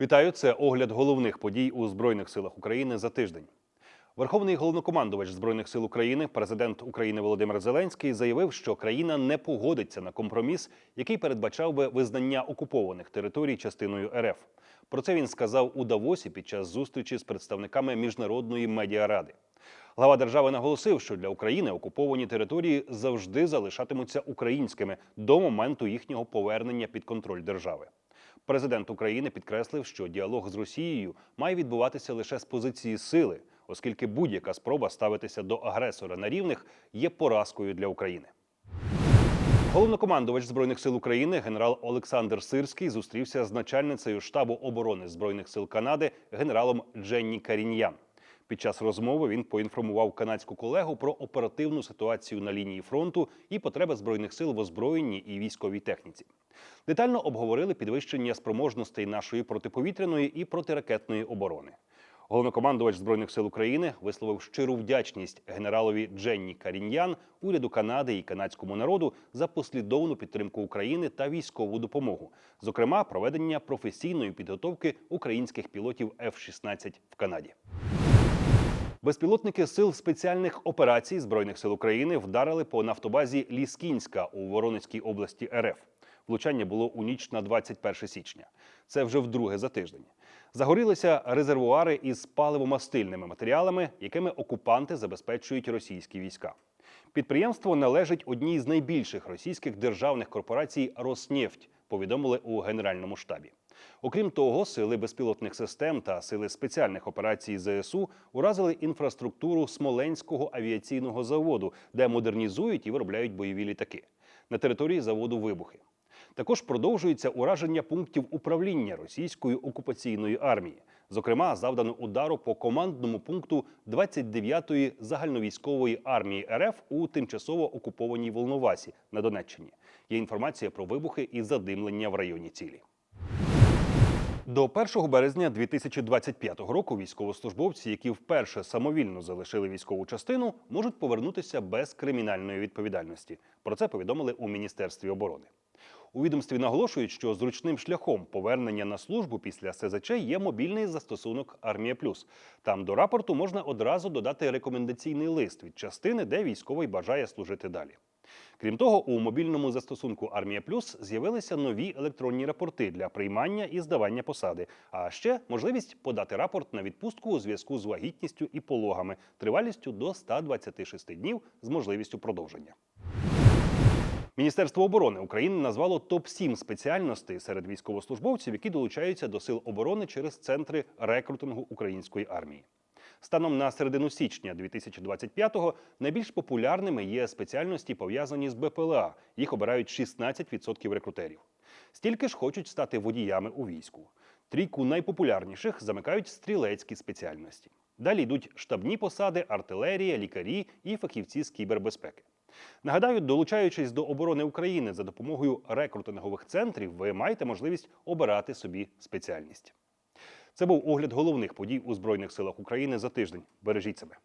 Вітаю, це огляд головних подій у Збройних силах України за тиждень. Верховний головнокомандувач Збройних сил України, президент України Володимир Зеленський, заявив, що країна не погодиться на компроміс, який передбачав би визнання окупованих територій частиною РФ. Про це він сказав у Давосі під час зустрічі з представниками міжнародної медіаради. Глава держави наголосив, що для України окуповані території завжди залишатимуться українськими до моменту їхнього повернення під контроль держави. Президент України підкреслив, що діалог з Росією має відбуватися лише з позиції сили, оскільки будь-яка спроба ставитися до агресора на рівних є поразкою для України. Головнокомандувач збройних сил України генерал Олександр Сирський зустрівся з начальницею штабу оборони збройних сил Канади генералом Дженні Каріньян. Під час розмови він поінформував канадську колегу про оперативну ситуацію на лінії фронту і потреби збройних сил в озброєнні і військовій техніці. Детально обговорили підвищення спроможностей нашої протиповітряної і протиракетної оборони. Головнокомандувач збройних сил України висловив щиру вдячність генералові Дженні Каріньян, уряду Канади і канадському народу за послідовну підтримку України та військову допомогу, зокрема проведення професійної підготовки українських пілотів F-16 в Канаді. Безпілотники сил спеціальних операцій збройних сил України вдарили по нафтобазі Ліскінська у Воронезькій області РФ. Влучання було у ніч на 21 січня. Це вже вдруге за тиждень. Загорілися резервуари із паливомастильними матеріалами, якими окупанти забезпечують російські війська. Підприємство належить одній з найбільших російських державних корпорацій Роснефть, повідомили у Генеральному штабі. Окрім того, сили безпілотних систем та сили спеціальних операцій ЗСУ уразили інфраструктуру Смоленського авіаційного заводу, де модернізують і виробляють бойові літаки. На території заводу вибухи. Також продовжується ураження пунктів управління російської окупаційної армії. Зокрема, завдано удару по командному пункту 29-ї загальновійськової армії РФ у тимчасово окупованій Волновасі на Донеччині. Є інформація про вибухи і задимлення в районі цілі. До 1 березня 2025 року військовослужбовці, які вперше самовільно залишили військову частину, можуть повернутися без кримінальної відповідальності. Про це повідомили у Міністерстві оборони. У відомстві наголошують, що зручним шляхом повернення на службу після СЗЧ є мобільний застосунок Армія Плюс. Там до рапорту можна одразу додати рекомендаційний лист від частини, де військовий бажає служити далі. Крім того, у мобільному застосунку Армія Плюс з'явилися нові електронні рапорти для приймання і здавання посади, а ще можливість подати рапорт на відпустку у зв'язку з вагітністю і пологами тривалістю до 126 днів з можливістю продовження. Міністерство оборони України назвало топ 7 спеціальностей серед військовослужбовців, які долучаються до сил оборони через центри рекрутингу української армії. Станом на середину січня 2025-го найбільш популярними є спеціальності, пов'язані з БПЛА. Їх обирають 16% рекрутерів. Стільки ж хочуть стати водіями у війську. Трійку найпопулярніших замикають стрілецькі спеціальності. Далі йдуть штабні посади, артилерія, лікарі і фахівці з кібербезпеки. Нагадаю, долучаючись до оборони України за допомогою рекрутингових центрів, ви маєте можливість обирати собі спеціальність. Це був огляд головних подій у Збройних силах України за тиждень. Бережіть себе.